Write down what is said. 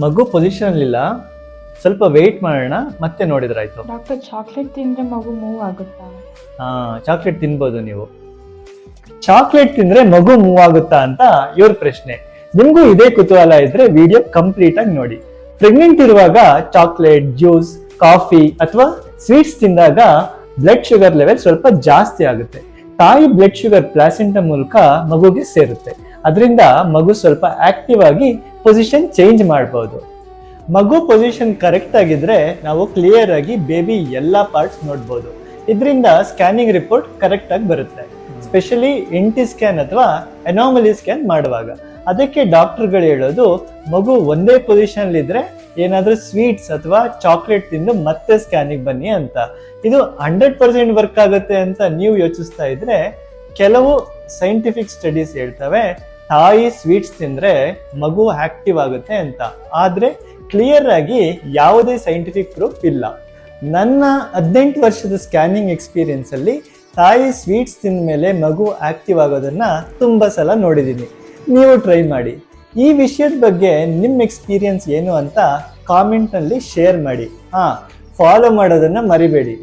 ಮಗು ಪೊಸಿಷನ್ ಇಲ್ಲ ಸ್ವಲ್ಪ ವೇಟ್ ಮಾಡೋಣ ಮತ್ತೆ ನೋಡಿದ್ರಾಯ್ತು. ಡಾಕ್ಟರ್ ಚಾಕ್ಲೇಟ್ ತಿಂದ್ರೆ ಮಗು ಮೂವ್ ಆಗುತ್ತಾ? ಹಾ ಚಾಕ್ಲೇಟ್ ತಿನ್ಬೋದು ನೀವು. ಚಾಕ್ಲೇಟ್ ತಿಂದ್ರೆ ಮಗು ಮೂವ್ ಆಗುತ್ತಾ ಅಂತ ಇವ್ರ ಪ್ರಶ್ನೆ. ನಿಮ್ಗೂ ಇದೇ ಕುತೂಹಲ ಇದ್ರೆ ವಿಡಿಯೋ ಕಂಪ್ಲೀಟ್ ಆಗಿ ನೋಡಿ. ಪ್ರೆಗ್ನೆಂಟ್ ಇರುವಾಗ ಚಾಕ್ಲೇಟ್ ಜ್ಯೂಸ್ ಕಾಫಿ ಅಥವಾ ಸ್ವೀಟ್ಸ್ ತಿಂದಾಗ ಬ್ಲಡ್ ಶುಗರ್ ಲೆವೆಲ್ ಸ್ವಲ್ಪ ಜಾಸ್ತಿ ಆಗುತ್ತೆ. ತಾಯಿ ಬ್ಲಡ್ ಶುಗರ್ ಪ್ಲಾಸೆಂಟ ಮೂಲಕ ಮಗುಗೆ ಸೇರುತ್ತೆ. ಅದರಿಂದ ಮಗು ಸ್ವಲ್ಪ ಆಕ್ಟಿವ್ ಆಗಿ ಪೊಸಿಷನ್ ಚೇಂಜ್ ಮಾಡ್ಬೋದು. ಮಗು ಪೊಸಿಷನ್ ಕರೆಕ್ಟ್ ಆಗಿದ್ರೆ ನಾವು ಕ್ಲಿಯರ್ ಆಗಿ ಬೇಬಿ ಎಲ್ಲ ಪಾರ್ಟ್ಸ್ ನೋಡ್ಬೋದು. ಇದರಿಂದ ಸ್ಕ್ಯಾನಿಂಗ್ ರಿಪೋರ್ಟ್ ಕರೆಕ್ಟ್ ಆಗಿ ಬರುತ್ತೆ. ಸ್ಪೆಷಲಿ ಎಂಟಿ ಸ್ಕ್ಯಾನ್ ಅಥವಾ ಎನಾಮಲಿ ಸ್ಕ್ಯಾನ್ ಮಾಡುವಾಗ. ಅದಕ್ಕೆ ಡಾಕ್ಟರ್ಗಳು ಹೇಳೋದು, ಮಗು ಒಂದೇ ಪೊಸಿಷನ್ ಇದ್ರೆ ಏನಾದ್ರೂ ಸ್ವೀಟ್ಸ್ ಅಥವಾ ಚಾಕ್ಲೇಟ್ ತಿಂದು ಮತ್ತೆ ಸ್ಕ್ಯಾನಿಗೆ ಬನ್ನಿ ಅಂತ. ಇದು ಹಂಡ್ರೆಡ್ ಪರ್ಸೆಂಟ್ ವರ್ಕ್ ಆಗುತ್ತೆ ಅಂತ ನೀವು ಯೋಚಿಸ್ತಾ ಇದ್ರೆ ಕೆಲವು ಸೈಂಟಿಫಿಕ್ ಸ್ಟಡೀಸ್ ಹೇಳ್ತವೆ. ತಾಯಿ ಸ್ವೀಟ್ಸ್ ತಿಂದ್ರೆ ಮಗು ಆಕ್ಟಿವ್ ಆಗುತ್ತೆ ಅಂತ. ಆದ್ರೆ ಕ್ಲಿಯರ್ ಆಗಿ ಯಾವುದೇ ಸೈಂಟಿಫಿಕ್ ಪ್ರೂಫ್ ಇಲ್ಲ. ನನ್ನ ಹದಿನೆಂಟು ವರ್ಷದ ಸ್ಕ್ಯಾನಿಂಗ್ ಎಕ್ಸ್ಪೀರಿಯನ್ಸ್ ಅಲ್ಲಿ ತಾಯಿ ಸ್ವೀಟ್ಸ್ ತಿಂದ ಮೇಲೆ ಮಗು ಆಕ್ಟಿವ್ ಆಗೋದನ್ನ ತುಂಬಾ ಸಲ ನೋಡಿದ್ದೀನಿ ನೀವು ಟ್ರೈ ಮಾಡಿ. ಈ ವಿಷಯದ ಬಗ್ಗೆ ನಿಮ್ಮ ಎಕ್ಸ್ಪೀರಿಯನ್ಸ್ ಏನು ಅಂತ ಕಾಮೆಂಟ್ನಲ್ಲಿ ಶೇರ್ ಮಾಡಿ. ಹಾ ಫಾಲೋ ಮಾಡೋದನ್ನ ಮರಿಬೇಡಿ.